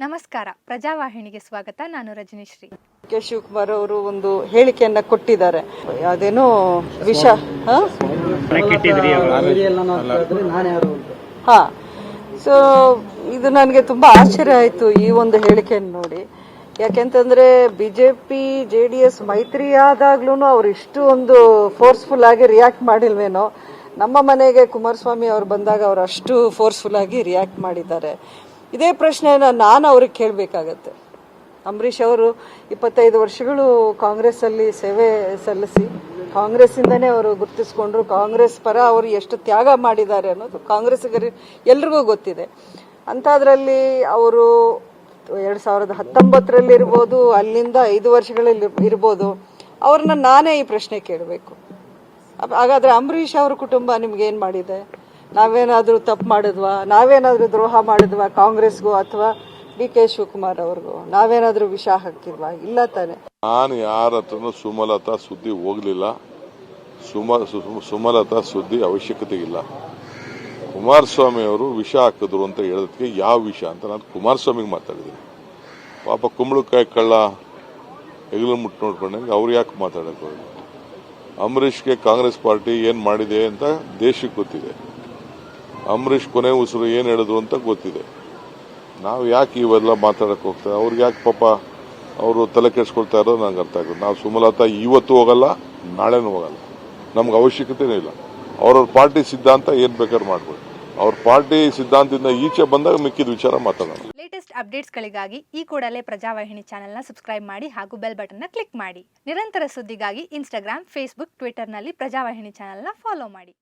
ನಮಸ್ಕಾರ. ಪ್ರಜಾವಾಹಿನಿಗೆ ಸ್ವಾಗತ. ನಾನು ರಜನಿಶ್ರೀ. ಕೆ. ಶಿವಕುಮಾರ್ ಅವರು ಒಂದು ಹೇಳಿಕೆಯನ್ನ ಕೊಟ್ಟಿದ್ದಾರೆ. ಅದೇನೋ ವಿಷ ಹ? ಹಾ. ಸೊ ಇದು ನನಗೆ ತುಂಬಾ ಆಶ್ಚರ್ಯ ಆಯ್ತು ಈ ಒಂದು ಹೇಳಿಕೆಯನ್ನು ನೋಡಿ. ಯಾಕೆಂತಂದ್ರೆ ಬಿಜೆಪಿ ಜೆ ಡಿ ಎಸ್ ಮೈತ್ರಿ ಆದಾಗ್ಲೂ ಅವ್ರು ಇಷ್ಟು ಒಂದು ಫೋರ್ಸ್ಫುಲ್ ಆಗಿ ರಿಯಾಕ್ಟ್ ಮಾಡಿಲ್ವೇನೋ. ನಮ್ಮ ಮನೆಗೆ ಕುಮಾರಸ್ವಾಮಿ ಅವ್ರು ಬಂದಾಗ ಅವ್ರು ಅಷ್ಟು ಫೋರ್ಸ್ಫುಲ್ ಆಗಿ ರಿಯಾಕ್ಟ್ ಮಾಡಿದ್ದಾರೆ. ಇದೇ ಪ್ರಶ್ನೆಯನ್ನು ನಾನು ಅವ್ರಿಗೆ ಕೇಳಬೇಕಾಗತ್ತೆ. ಅಂಬರೀಷ್ ಅವರು ಇಪ್ಪತ್ತೈದು ವರ್ಷಗಳು ಕಾಂಗ್ರೆಸ್ಸಲ್ಲಿ ಸೇವೆ ಸಲ್ಲಿಸಿ, ಕಾಂಗ್ರೆಸ್ಸಿಂದನೇ ಅವರು ಗುರುತಿಸ್ಕೊಂಡ್ರು, ಕಾಂಗ್ರೆಸ್ ಪರ ಅವರು ಎಷ್ಟು ತ್ಯಾಗ ಮಾಡಿದ್ದಾರೆ ಅನ್ನೋದು ಕಾಂಗ್ರೆಸ್ಗರಿ ಎಲ್ರಿಗೂ ಗೊತ್ತಿದೆ. ಅಂಥದ್ರಲ್ಲಿ ಅವರು ಎರಡು ಸಾವಿರದ ಹತ್ತೊಂಬತ್ತರಲ್ಲಿ ಇರ್ಬೋದು, ಅಲ್ಲಿಂದ ಐದು ವರ್ಷಗಳಲ್ಲಿ ಇರ್ಬೋದು, ಅವ್ರನ್ನ ನಾನೇ ಈ ಪ್ರಶ್ನೆ ಕೇಳಬೇಕು. ಹಾಗಾದ್ರೆ ಅಂಬರೀಷ್ ಅವ್ರ ಕುಟುಂಬ ನಿಮ್ಗೆ ಏನ್ ಮಾಡಿದೆ? ನಾವೇನಾದ್ರೂ ತಪ್ಪು ಮಾಡಿದ್ವಾ? ನಾವೇನಾದರೂ ದ್ರೋಹ ಮಾಡಿದ್ವಾ ಕಾಂಗ್ರೆಸ್ಗೂ ಅಥವಾ ಡಿ ಕೆ ಶಿವಕುಮಾರ್ ಅವ್ರಿಗೂ? ನಾವೇನಾದರೂ ವಿಷ ಹಾಕಿದ್ವಾ ಇಲ್ಲ ತಾನೆ. ನಾನು ಯಾರ ಹತ್ರನೂ ಸುಮಲತಾ ಸುದ್ದಿ ಹೋಗಲಿಲ್ಲ. ಸುಮ ಸುಮಲತಾ ಸುದ್ದಿ ಅವಶ್ಯಕತೆ ಇಲ್ಲ ಕುಮಾರಸ್ವಾಮಿ ಅವರು ವಿಷ ಹಾಕಿದ್ರು ಅಂತ ಹೇಳೋದಕ್ಕೆ ಯಾವ ವಿಷ ಅಂತ ನಾನು ಕುಮಾರಸ್ವಾಮಿಗೆ ಮಾತಾಡಿದ್ದೀನಿ. ಪಾಪ ಕುಂಬಳಕಾಯಿ ಕಳ್ಳ ಹೆಗಲು ಮುಟ್ಟು ನೋಡ್ಕೊಂಡಂಗೆ ಅವ್ರು ಯಾಕೆ ಮಾತಾಡಕ್ಕೆ ಅಂಬರೀಷ್ಗೆ ಕಾಂಗ್ರೆಸ್ ಪಾರ್ಟಿ ಏನು ಮಾಡಿದೆ ಅಂತ ದೇಶಕ್ಕೆ ಗೊತ್ತಿದೆ. ಅಂಬರೀಷ್ ಕೊನೆ ಉಸಿರು ಏನು ಹೇಳಿದ್ರು ಅಂತ ಗೊತ್ತಿದೆ. ನಾವು ಯಾಕೆ ಇವೆಲ್ಲ ಮಾತಾಡಕ್ಕೆ ಹೋಗ್ತಾರೆ ಅವ್ರಿಗೆ ಯಾಕೆ ಪಾಪ ಅವರು ತಲೆ ಕೆಡಿಸ್ಕೊಳ್ತಾ ಇರೋದು ನಂಗೆ ಅರ್ಥ ಆಗುತ್ತೆ ನಾವು ಸುಮಲತಾ ಇವತ್ತು ಹೋಗಲ್ಲ, ನಾಳೆನೂ ಹೋಗಲ್ಲ. ನಮ್ಗೆ ಅವಶ್ಯಕತೆನೇ ಇಲ್ಲ. ಅವ್ರವ್ರ ಪಾರ್ಟಿ ಸಿದ್ಧಾಂತ ಏನು ಬೇಕಾದ್ರೂ ಮಾಡ್ಬೋದು. ಅವ್ರ ಪಾರ್ಟಿ ಸಿದ್ಧಾಂತದಿಂದ ಈಚೆ ಬಂದಾಗ ಮಿಕ್ಕಿದ ವಿಚಾರ ಮಾತಾಡೋಣ. ಲೇಟೆಸ್ಟ್ ಅಪ್ಡೇಟ್ಸ್ಗಳಿಗಾಗಿ ಈ ಕೂಡಲೇ ಪ್ರಜಾವಾಹಿನಿ ಚಾನೆಲ್ನ ಸಬ್ಸ್ಕ್ರೈಬ್ ಮಾಡಿ ಹಾಗೂ ಬೆಲ್ ಬಟನ್ನ ಕ್ಲಿಕ್ ಮಾಡಿ. ನಿರಂತರ ಸುದ್ದಿಗಾಗಿ ಇನ್ಸ್ಟಾಗ್ರಾಮ್ ಫೇಸ್ಬುಕ್ ಟ್ವಿಟರ್ನಲ್ಲಿ ಪ್ರಜಾವಾಹಿನಿ ಚಾನೆಲ್ನ ಫಾಲೋ ಮಾಡಿ.